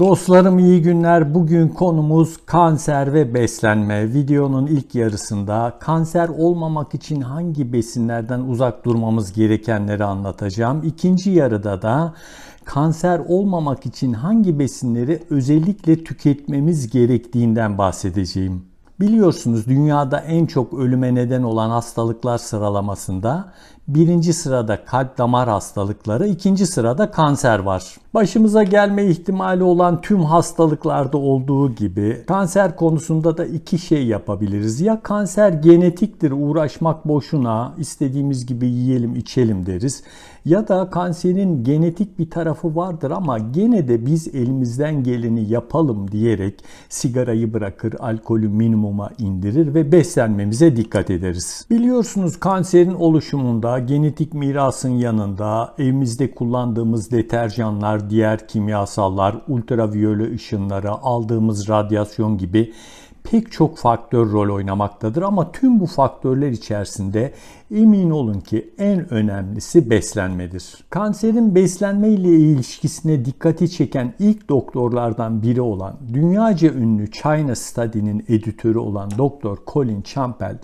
Dostlarım iyi günler. Bugün konumuz kanser ve beslenme. Videonun ilk yarısında kanser olmamak için hangi besinlerden uzak durmamız gerekenleri anlatacağım. İkinci yarıda da kanser olmamak için hangi besinleri özellikle tüketmemiz gerektiğinden bahsedeceğim. Biliyorsunuz dünyada en çok ölüme neden olan hastalıklar sıralamasında birinci sırada kalp damar hastalıkları, ikinci sırada kanser var. Başımıza gelme ihtimali olan tüm hastalıklarda olduğu gibi kanser konusunda da iki şey yapabiliriz. Ya kanser genetiktir, uğraşmak boşuna, istediğimiz gibi yiyelim içelim deriz. Ya da kanserin genetik bir tarafı vardır ama gene de biz elimizden geleni yapalım diyerek sigarayı bırakır, alkolü minimuma indirir ve beslenmemize dikkat ederiz. Biliyorsunuz kanserin oluşumunda genetik mirasın yanında evimizde kullandığımız deterjanlar, diğer kimyasallar, ultraviyole ışınları, aldığımız radyasyon gibi pek çok faktör rol oynamaktadır ama tüm bu faktörler içerisinde emin olun ki en önemlisi beslenmedir. Kanserin beslenme ile ilişkisine dikkati çeken ilk doktorlardan biri olan dünyaca ünlü China Study'nin editörü olan Doktor Colin Campbell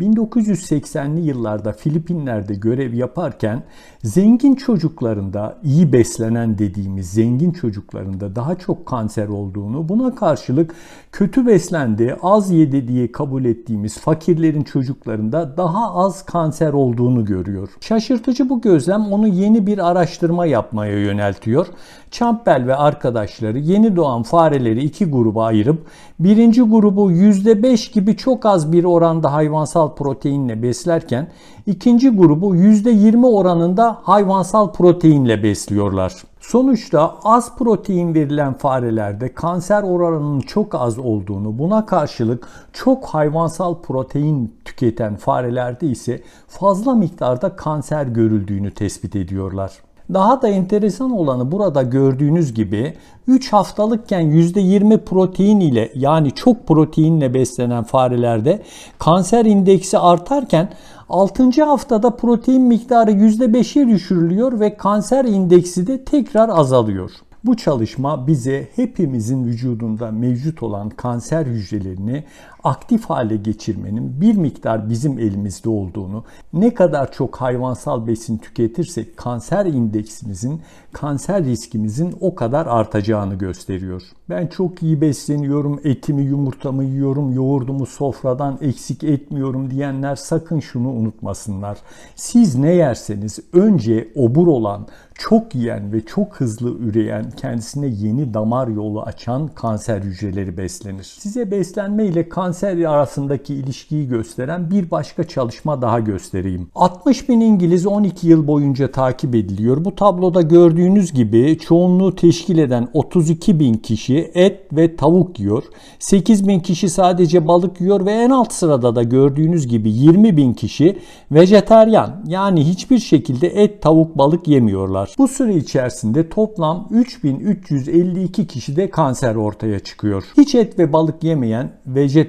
1980'li yıllarda Filipinler'de görev yaparken zengin çocuklarında iyi beslenen dediğimiz zengin çocuklarında daha çok kanser olduğunu, buna karşılık kötü beslendi, az yedi diye kabul ettiğimiz fakirlerin çocuklarında daha az kanser olduğunu görüyor. Şaşırtıcı bu gözlem onu yeni bir araştırma yapmaya yöneltiyor. Campbell ve arkadaşları yeni doğan fareleri iki gruba ayırıp birinci grubu %5 gibi çok az bir oranda hayvansal proteinle beslerken ikinci grubu %20 oranında hayvansal proteinle besliyorlar. Sonuçta az protein verilen farelerde kanser oranının çok az olduğunu, buna karşılık çok hayvansal protein tüketen farelerde ise fazla miktarda kanser görüldüğünü tespit ediyorlar. Daha da enteresan olanı burada gördüğünüz gibi 3 haftalıkken %20 protein ile yani çok proteinle beslenen farelerde kanser indeksi artarken 6. haftada protein miktarı %5'e düşürülüyor ve kanser indeksi de tekrar azalıyor. Bu çalışma bize hepimizin vücudunda mevcut olan kanser hücrelerini aktif hale geçirmenin bir miktar bizim elimizde olduğunu, ne kadar çok hayvansal besin tüketirsek kanser indeksimizin, kanser riskimizin o kadar artacağını gösteriyor. Ben çok iyi besleniyorum, etimi, yumurtamı yiyorum, yoğurdumu sofradan eksik etmiyorum diyenler sakın şunu unutmasınlar. Siz ne yerseniz önce obur olan, çok yiyen ve çok hızlı üreyen, kendisine yeni damar yolu açan kanser hücreleri beslenir. Size beslenme ile kanser arasındaki ilişkiyi gösteren bir başka çalışma daha göstereyim. 60 bin İngiliz 12 yıl boyunca takip ediliyor. Bu tabloda gördüğünüz gibi çoğunluğu teşkil eden 32 bin kişi et ve tavuk yiyor. 8 bin kişi sadece balık yiyor ve en alt sırada da gördüğünüz gibi 20 bin kişi vejeteryan yani hiçbir şekilde et, tavuk, balık yemiyorlar. Bu süre içerisinde toplam 3352 kişide kanser ortaya çıkıyor. Hiç et ve balık yemeyen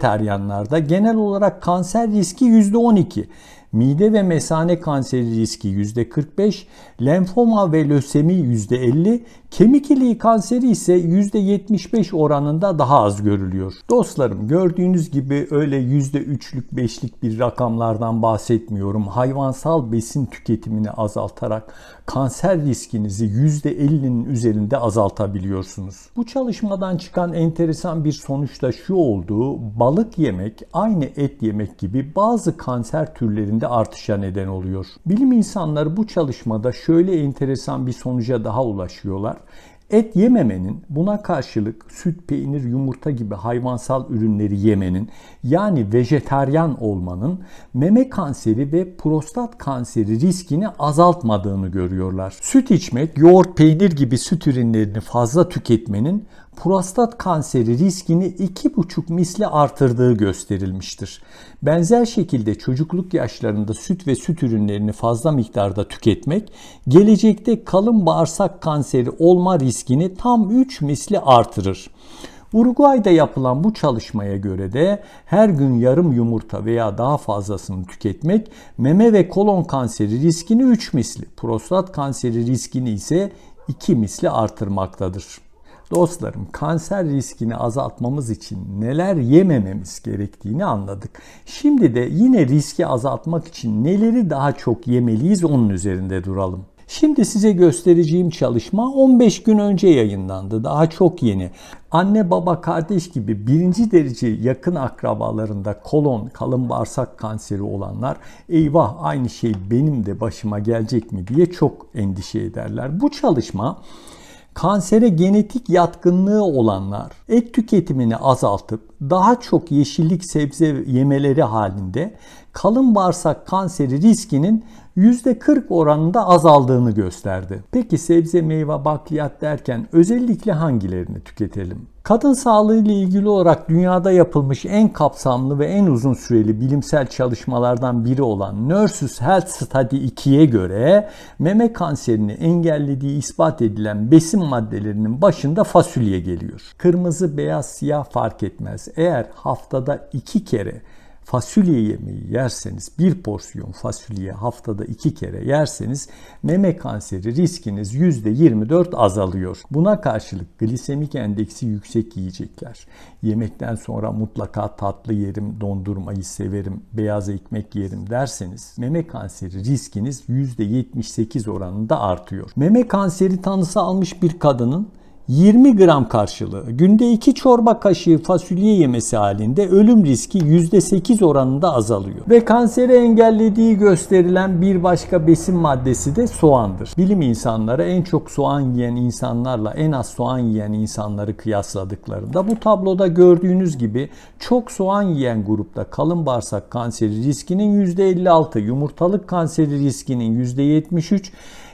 vejeteryanlarda genel olarak kanser riski %12. Mide ve mesane kanseri riski %45, lenfoma ve lösemi %50, kemik iliği kanseri ise %75 oranında daha az görülüyor. Dostlarım gördüğünüz gibi öyle %3'lük 5'lik bir rakamlardan bahsetmiyorum. Hayvansal besin tüketimini azaltarak kanser riskinizi %50'nin üzerinde azaltabiliyorsunuz. Bu çalışmadan çıkan enteresan bir sonuç da şu oldu. Balık yemek aynı et yemek gibi bazı kanser türlerinde artışa neden oluyor. Bilim insanları bu çalışmada şöyle enteresan bir sonuca daha ulaşıyorlar. Et yememenin buna karşılık süt, peynir, yumurta gibi hayvansal ürünleri yemenin yani vejeteryan olmanın meme kanseri ve prostat kanseri riskini azaltmadığını görüyorlar. Süt içmek, yoğurt, peynir gibi süt ürünlerini fazla tüketmenin prostat kanseri riskini 2,5 misli artırdığı gösterilmiştir. Benzer şekilde çocukluk yaşlarında süt ve süt ürünlerini fazla miktarda tüketmek gelecekte kalın bağırsak kanseri olma riskini tam 3 misli artırır. Uruguay'da yapılan bu çalışmaya göre de her gün yarım yumurta veya daha fazlasını tüketmek meme ve kolon kanseri riskini 3 misli, prostat kanseri riskini ise 2 misli artırmaktadır. Dostlarım kanser riskini azaltmamız için neler yemememiz gerektiğini anladık. Şimdi de yine riski azaltmak için neleri daha çok yemeliyiz onun üzerinde duralım. Şimdi size göstereceğim çalışma 15 gün önce yayınlandı. Daha çok yeni. Anne baba kardeş gibi birinci derece yakın akrabalarında kolon, kalın bağırsak kanseri olanlar eyvah aynı şey benim de başıma gelecek mi diye çok endişe ederler. Bu çalışma kansere genetik yatkınlığı olanlar et tüketimini azaltıp daha çok yeşillik sebze yemeleri halinde kalın bağırsak kanseri riskinin %40 oranında azaldığını gösterdi. Peki sebze, meyve, bakliyat derken özellikle hangilerini tüketelim? Kadın sağlığı ile ilgili olarak dünyada yapılmış en kapsamlı ve en uzun süreli bilimsel çalışmalardan biri olan Nurses Health Study 2'ye göre meme kanserini engellediği ispat edilen besin maddelerinin başında fasulye geliyor. Kırmızı, beyaz, siyah fark etmez. Eğer haftada iki kere fasulye yemeği yerseniz bir porsiyon fasulye haftada iki kere yerseniz meme kanseri riskiniz %24 azalıyor. Buna karşılık glisemik endeksi yüksek yiyecekler. Yemekten sonra mutlaka tatlı yerim, dondurmayı severim, beyaz ekmek yerim derseniz meme kanseri riskiniz %78 oranında artıyor. Meme kanseri tanısı almış bir kadının 20 gram karşılığı günde 2 çorba kaşığı fasulye yemesi halinde ölüm riski %8 oranında azalıyor. Ve kanseri engellediği gösterilen bir başka besin maddesi de soğandır. Bilim insanları en çok soğan yiyen insanlarla en az soğan yiyen insanları kıyasladıklarında bu tabloda gördüğünüz gibi çok soğan yiyen grupta kalın bağırsak kanseri riskinin %56, yumurtalık kanseri riskinin %73,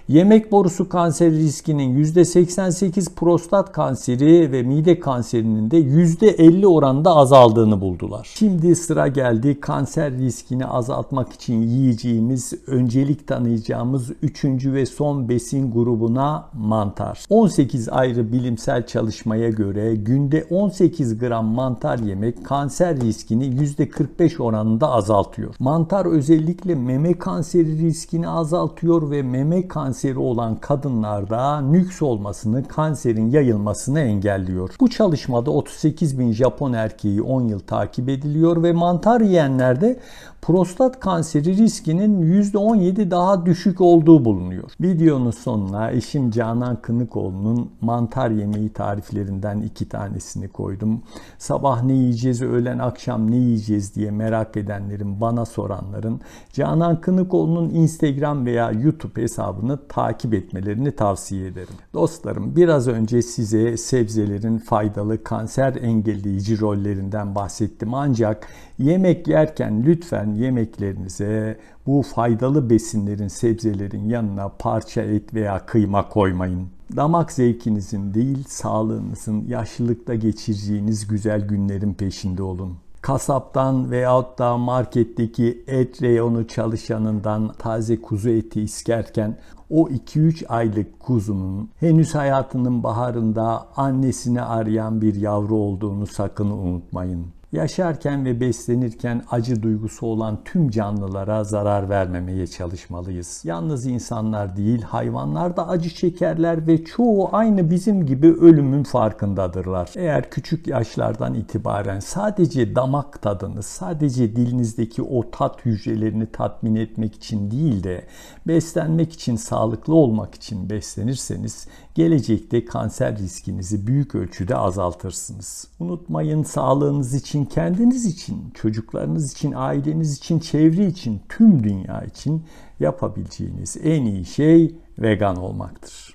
Yemek borusu kanseri riskinin %88 prostat kanseri ve mide kanserinin de %50 oranda azaldığını buldular. Şimdi sıra geldi kanser riskini azaltmak için yiyeceğimiz, öncelik tanıyacağımız üçüncü ve son besin grubuna mantar. 18 ayrı bilimsel çalışmaya göre günde 18 gram mantar yemek kanser riskini %45 oranında azaltıyor. Mantar özellikle meme kanseri riskini azaltıyor ve meme kanseri kanseri olan kadınlarda nüks olmasını, kanserin yayılmasını engelliyor. Bu çalışmada 38 bin Japon erkeği 10 yıl takip ediliyor ve mantar yiyenlerde prostat kanseri riskinin %17 daha düşük olduğu bulunuyor. Videonun sonuna eşim Canan Kınıkoğlu'nun mantar yemeği tariflerinden iki tanesini koydum. Sabah ne yiyeceğiz, öğlen akşam ne yiyeceğiz diye merak edenlerin, bana soranların Canan Kınıkoğlu'nun Instagram veya YouTube hesabını takip etmelerini tavsiye ederim. Dostlarım biraz önce size sebzelerin faydalı kanser engelleyici rollerinden bahsettim ancak yemek yerken lütfen yemeklerinize bu faydalı besinlerin, sebzelerin yanına parça et veya kıyma koymayın. Damak zevkinizin değil, sağlığınızın yaşlılıkta geçireceğiniz güzel günlerin peşinde olun kasaptan veyahut da marketteki et reyonu çalışanından taze kuzu eti iskerken o 2-3 aylık kuzunun henüz hayatının baharında annesini arayan bir yavru olduğunu sakın unutmayın. Yaşarken ve beslenirken acı duygusu olan tüm canlılara zarar vermemeye çalışmalıyız. Yalnız insanlar değil, hayvanlar da acı çekerler ve çoğu aynı bizim gibi ölümün farkındadırlar. Eğer küçük yaşlardan itibaren sadece damak tadını, sadece dilinizdeki o tat hücrelerini tatmin etmek için değil de beslenmek için, sağlıklı olmak için beslenirseniz gelecekte kanser riskinizi büyük ölçüde azaltırsınız. Unutmayın sağlığınız kendiniz için, çocuklarınız için, aileniz için, çevre için, tüm dünya için yapabileceğiniz en iyi şey vegan olmaktır.